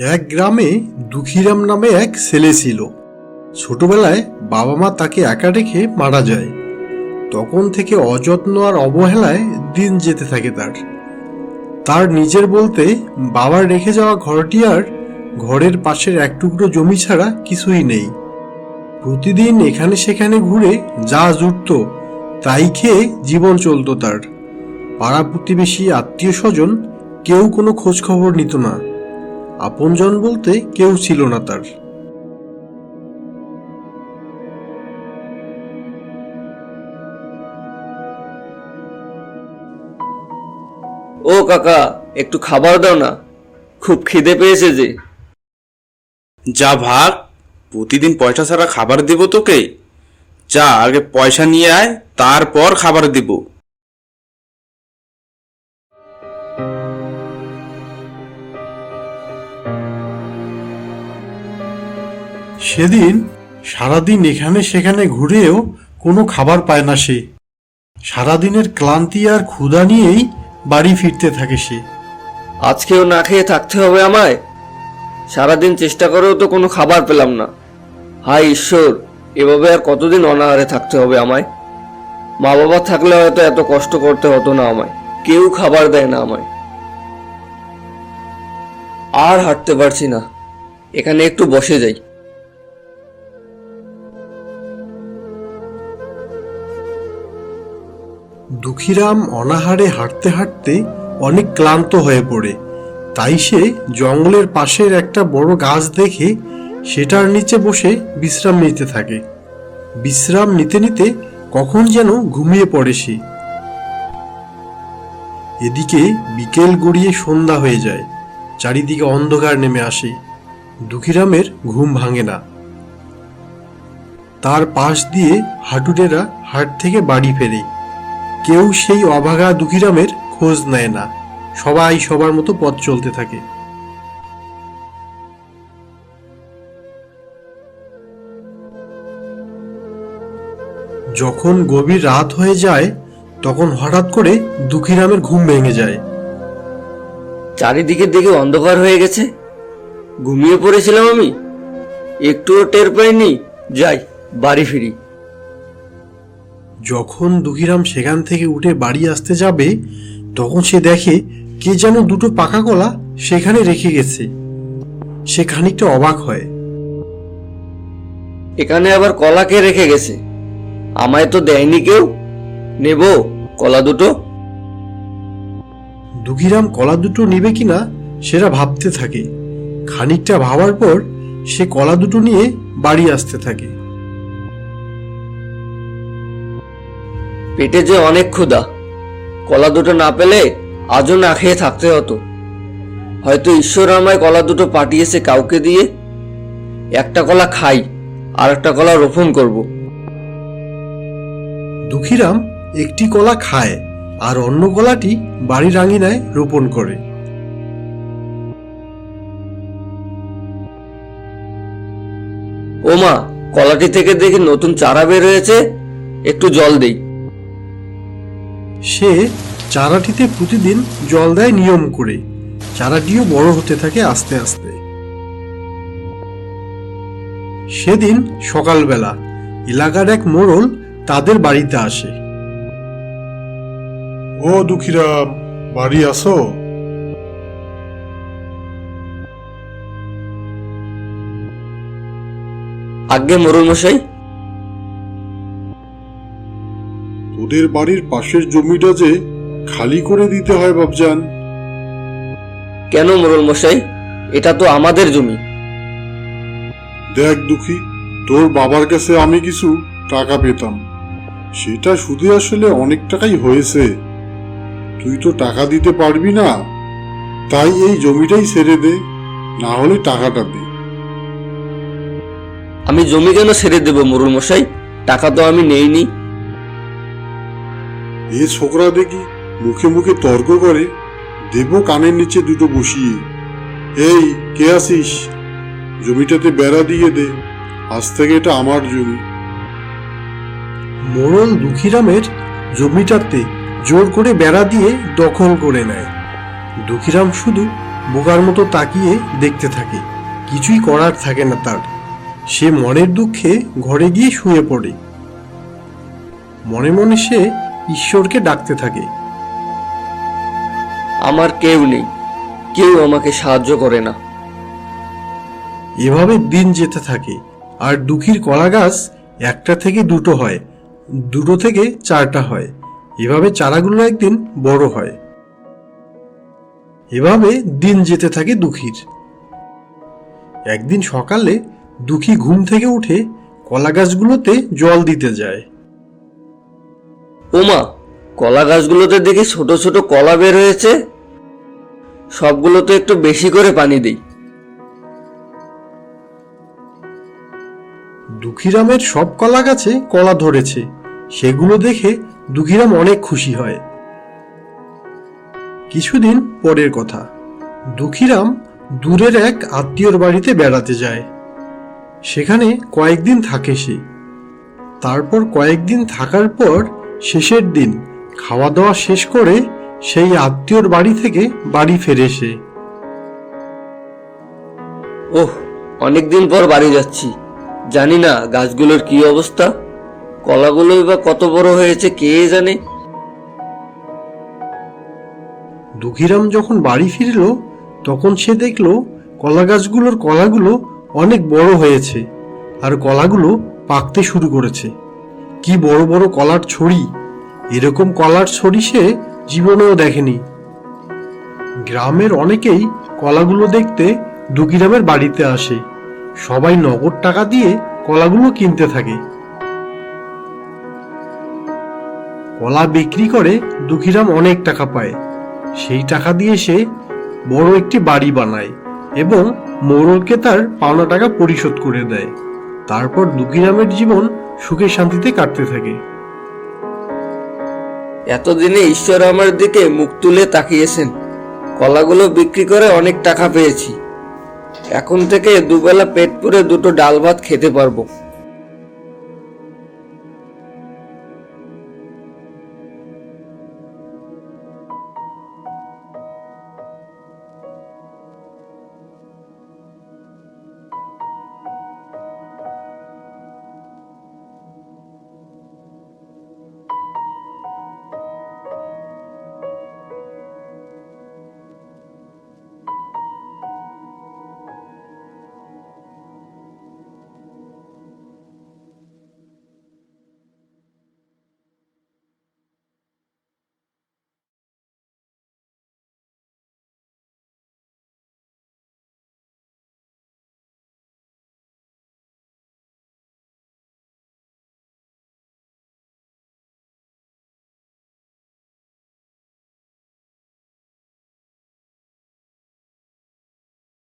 এক গ্রামে দুঃখীরাম নামে এক ছেলে ছিল। ছোটবেলায় বাবা মা তাকে একা রেখে মারা যায়। তখন থেকে অযত্ন আর অবহেলায় দিন যেতে থাকে তার। তার নিজের বলতে বাবার রেখে যাওয়া ঘরটি আর ঘরের পাশের এক টুকরো জমি ছাড়া কিছুই নেই। প্রতিদিন এখানে সেখানে ঘুরে যা জুটত তাই খেয়ে জীবন চলতো তার। পাড়া প্রতিবেশী আত্মীয় স্বজন কেউ কোনো খোঁজখবর নিত না। আপনজন বলতে কেউ ছিল না তার। ও কাকা একটু খাবার দাও না। খুব খিদে পেয়েছে যে। যা ভাগ প্রতিদিন পয়সা ছাড়া খাবার দেব তোকে। যা আগে পয়সা নিয়ে আয় তারপর খাবার দিব। সেদিন সারাদিন এখানে সেখানে ঘুরেও কোনো খাবার পায় না সে। সারাদিনের ক্লান্তি আর ক্ষুধা নিয়েই বাড়ি ফিরতে থাকে সে। আজকেও না খেয়ে থাকতে হবে আমায়? সারাদিন চেষ্টা করেও তো কোনো খাবার পেলাম না। হায় ঈশ্বর, এভাবে আর কতদিন অনাহারে থাকতে হবে আমায়? মা বাবা থাকলে হয়তো এত কষ্ট করতে হতো না আমায়। কেউ খাবার দেয় না আমায়। আর হাঁটতে পারছি না। এখানে একটু বসে যাই। দুঃখীরাম অনাহারে হাঁটতে হাঁটতে অনেক ক্লান্ত হয়ে পড়ে। তাই সে জঙ্গলের পাশের একটা বড় গাছ দেখে সেটার নিচে বসে বিশ্রাম নিতে থাকে। বিশ্রাম নিতে নিতে কখন যেন ঘুমিয়ে পড়ে সে। এদিকে বিকেল গড়িয়ে সন্ধ্যা হয়ে যায়, চারিদিকে অন্ধকার নেমে আসে। দুঃখীরামের ঘুম ভাঙে না। তার পাশ দিয়ে হাঁটুরেরা হাট থেকে বাড়ি ফেরে। কেউ সেই অভাগা দুঃখীরামের খোঁজ নেয় না। সবাই সবার মতো পথ চলতে থাকে। যখন গভীর রাত হয়ে যায়, তখন হঠাৎ করে দুঃখীরামের ঘুম ভেঙে যায়। চারিদিকে দিকে অন্ধকার হয়ে গেছে। ঘুমিয়ে পড়েছিলাম আমি। একটুও টের পাইনি। যাই, বাড়ি ফিরি। যখন দুঃখীরাম সেখান থেকে উঠে বাড়ি আসতে যাবে তখন সে দেখে কে যেন দুটো পাকা কলা সেখানে রেখে গেছে। সে খানিকটা অবাক হয়। এখানে আবার কলা কে রেখে গেছে? আমায় তো দেয়নি কেউ। নেব কলা দুটো? দুঘিরাম কলা দুটো নিবে কিনা সেটা ভাবতে থাকে। খানিকটা ভাবার পর সে কলা দুটো নিয়ে বাড়ি আসতে থাকে। পেটে যে অনেক ক্ষুধা কলা দুটো না পেলে আজও না খেয়ে থাকতে হতো। হয়তো ঈশ্বর আমায় কলা দুটো পাঠিয়েছে কাউকে দিয়ে। একটা কলা খাই আর একটা কলা রোপণ করব। দুঃখীরাম একটি কলা খায় আর অন্য কলাটি বাড়ির আঙিনায় রোপণ করে। ও মা কলাটি থেকে দেখি নতুন চারা বের হয়েছে। একটু জল দেই। সে চারাটিতে প্রতিদিন জল দেয় নিয়ম করে। চারাটিও বড় হতে থাকে আস্তে আস্তে। সেদিন সকালবেলা এলাকার এক মোড়ল তাদের বাড়িতে আসে। ও দুঃখীরাম বাড়ি আসো। আজ্ঞে মোরল মশাই তোদের বাড়ির পাশের জমিটা যে খালি করে দিতে হয় বাবজান কেন মোরল মশাই? এটা তো আমাদের জমি। দেখ দুঃখী তোর বাবার কাছে আমি কিছু টাকা পেতাম। সেটা সুদে আসলে অনেক টাকাই হয়েছে। তুই তো টাকা দিতে পারবি না। তাই এই জমিটাই ছেড়ে দে না হলে টাকাটা দে। আমি জমি কেন ছেড়ে দেব মোরল মশাই? টাকা তো আমি নেইনি। এ ছোকরা দেখি মুখে মুখে তর্ক করে, দেব কানের নিচে দুটো বসিয়ে, এই, কে আসিস জমিটাতে বেড়া দিয়ে দে, আজ থেকে এটা আমার জমি। মোড়ল দুঃখীরামের জমিটাতে জোর করে বেড়া দিয়ে দখল করে নেয়। দুঃখীরাম শুধু বোকার মতো তাকিয়ে দেখতে থাকে, কিছুই করার থাকে না তার। সে মনের দুঃখে ঘরে গিয়ে শুয়ে পড়ে। মনে মনে সে ঈশ্বরকে ডাকতে থাকে। আমার কেউ নেই কেউ আমাকে সাহায্য করে না। এভাবে দিন যেতে থাকে আর দুঃখীর কলা গাছ একটা থেকে দুটো হয় দুটো থেকে চারটা হয়। এভাবে চারাগুলো একদিন বড় হয়। এভাবে দিন যেতে থাকে দুঃখীর। একদিন সকালে দুঃখী ঘুম থেকে উঠে কলা গাছগুলোতে জল দিতে যায়। ওমা কলা গাছগুলোতে দেখি ছোট ছোট কলা বের হয়েছে। সবগুলোতে একটু বেশি করে পানি দিই। দুঃখীরামের সব কলা গাছে কলা ধরেছে। সেগুলো দেখে দুঃখীরাম অনেক খুশি হয়। কিছুদিন পরের কথা। দুঃখীরাম দূরের এক আত্মীয়র বাড়িতে বেড়াতে যায়। সেখানে কয়েকদিন থাকে সে। তারপর কয়েকদিন থাকার পর শেষের দিন খাওয়া দাওয়া শেষ করে সেই আত্মীয়র বাড়ি থেকে বাড়ি ফেরে সে ওহ অনেকদিন পর বাড়ি যাচ্ছি। জানি না গাছগুলোর কি অবস্থা। কলাগুলোই বা কত বড় হয়েছে কে জানে। দুঃখীরাম যখন বাড়ি ফিরল তখন সে দেখল কলা গাছগুলোর কলাগুলো অনেক বড় হয়েছে আর কলাগুলো পাকতে শুরু করেছে। কি বড় বড় কলার ছড়ি? এরকম কলার ছড়ি সে জীবনেও দেখেনি। গ্রামের অনেকেই কলাগুলো দেখতে দুঃখীরামের বাড়িতে আসে। সবাই নগদ টাকা দিয়ে কলাগুলো কিনতে থাকে। কলা বিক্রি করে দুঃখীরাম অনেক টাকা পায়। সেই টাকা দিয়ে সে বড় একটি বাড়ি বানায় এবং মোড়লকে তার পাওনা টাকা পরিশোধ করে দেয়। তারপর দুঃখীরামের জীবন সুখে শান্তিতে কাটতে থাকে। এতদিনে ঈশ্বর আমার দিকে মুখ তুলে তাকিয়েছেন। কলাগুলো বিক্রি করে অনেক টাকা পেয়েছি। এখন থেকে দুবেলা পেট পুরে দুটো ডাল ভাত খেতে পারব।